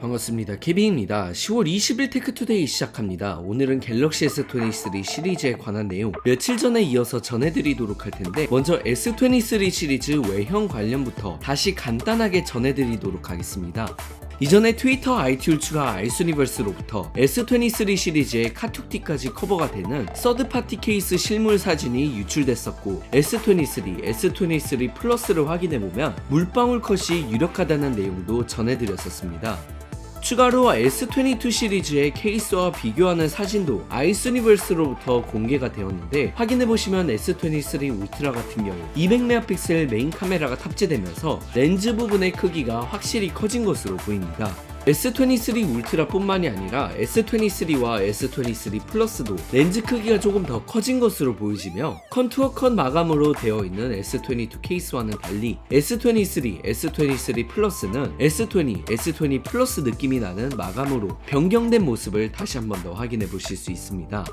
반갑습니다. 케빈입니다. 10월 20일 테크투데이 시작합니다. 오늘은 갤럭시 S23 시리즈에 관한 내용 며칠 전에 이어서 전해드리도록 할 텐데 먼저 S23 시리즈 외형 관련부터 다시 간단하게 전해드리도록 하겠습니다. 이전에 트위터 아이튠츠가 아이스니버스로부터 S23 시리즈의 카툭티까지 커버가 되는 서드파티 케이스 실물 사진이 유출됐었고 S23, S23 플러스를 확인해보면 물방울 컷이 유력하다는 내용도 전해드렸었습니다. 추가로 S22 시리즈의 케이스와 비교하는 사진도 아이스니버스로부터 공개가 되었는데 확인해보시면 S23 울트라 같은 경우 200메가픽셀 메인 카메라가 탑재되면서 렌즈 부분의 크기가 확실히 커진 것으로 보입니다. S23 울트라 뿐만이 아니라 S23와 S23 플러스도 렌즈 크기가 조금 더 커진 것으로 보이지며 컨투어 컷 마감으로 되어 있는 S22 케이스와는 달리 S23, S23 플러스는 S20, S20 플러스 느낌이 나는 마감으로 변경된 모습을 다시 한 번 더 확인해 보실 수 있습니다.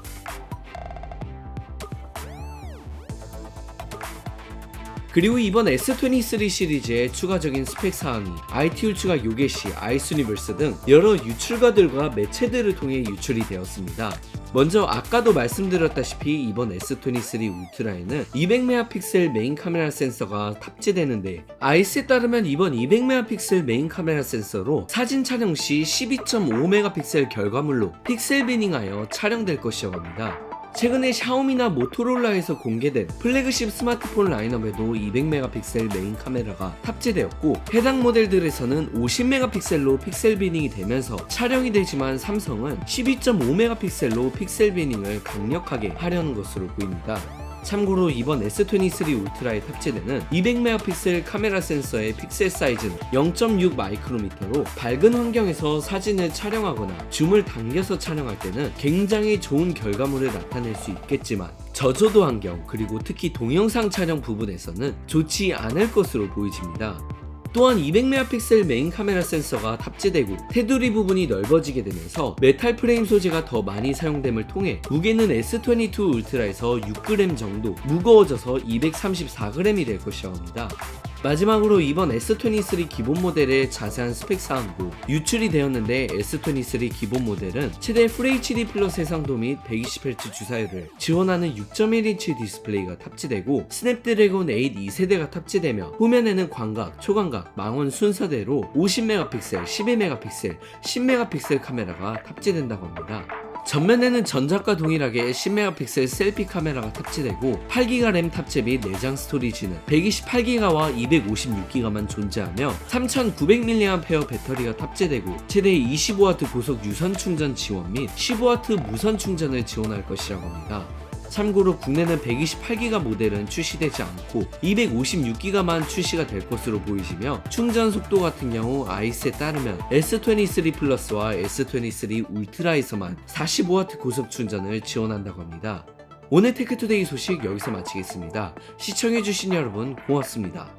그리고 이번 S23 시리즈의 추가적인 스펙 사항이 IT울츠가 요게시, 아이스니버스 등 여러 유출가들과 매체들을 통해 유출이 되었습니다. 먼저 아까도 말씀드렸다시피 이번 S23 울트라에는 200메가픽셀 메인 카메라 센서가 탑재되는데 아이스에 따르면 이번 200메가픽셀 메인 카메라 센서로 사진 촬영 시 12.5메가픽셀 결과물로 픽셀 비닝하여 촬영될 것이라고 합니다. 최근에 샤오미나 모토로라에서 공개된 플래그십 스마트폰 라인업에도 200메가픽셀 메인 카메라가 탑재되었고 해당 모델들에서는 50메가픽셀로 픽셀 비닝이 되면서 촬영이 되지만 삼성은 12.5메가픽셀로 픽셀 비닝을 강력하게 하려는 것으로 보입니다. 참고로 이번 S23 울트라에 탑재되는 200메가픽셀 카메라 센서의 픽셀 사이즈는 0.6 마이크로미터로 밝은 환경에서 사진을 촬영하거나 줌을 당겨서 촬영할 때는 굉장히 좋은 결과물을 나타낼 수 있겠지만 저조도 환경 그리고 특히 동영상 촬영 부분에서는 좋지 않을 것으로 보여집니다. 또한 200메가픽셀 메인 카메라 센서가 탑재되고 테두리 부분이 넓어지게 되면서 메탈 프레임 소재가 더 많이 사용됨을 통해 무게는 S22 울트라에서 6g 정도 무거워져서 234g이 될 것이라고 합니다. 마지막으로 이번 S23 기본 모델의 자세한 스펙 사항도 유출이 되었는데 S23 기본 모델은 최대 FHD 플러스 해상도 및 120Hz 주사율을 지원하는 6.1인치 디스플레이가 탑재되고 스냅드래곤 8 2세대가 탑재되며 후면에는 광각, 초광각, 망원 순서대로 50메가픽셀, 12메가픽셀, 10메가픽셀 카메라가 탑재된다고 합니다. 전면에는 전작과 동일하게 10메가픽셀 셀피 카메라가 탑재되고 8기가 램 탑재 및 내장 스토리지는 128기가와 256기가만 존재하며 3900mAh 배터리가 탑재되고 최대 25W 고속 유선 충전 지원 및 15W 무선 충전을 지원할 것이라고 합니다. 참고로 국내는 128기가 모델은 출시되지 않고 256기가만 출시가 될 것으로 보이시며 충전 속도 같은 경우 아이스에 따르면 S23 플러스와 S23 울트라에서만 45W 고속 충전을 지원한다고 합니다. 오늘 테크투데이 소식 여기서 마치겠습니다. 시청해주신 여러분 고맙습니다.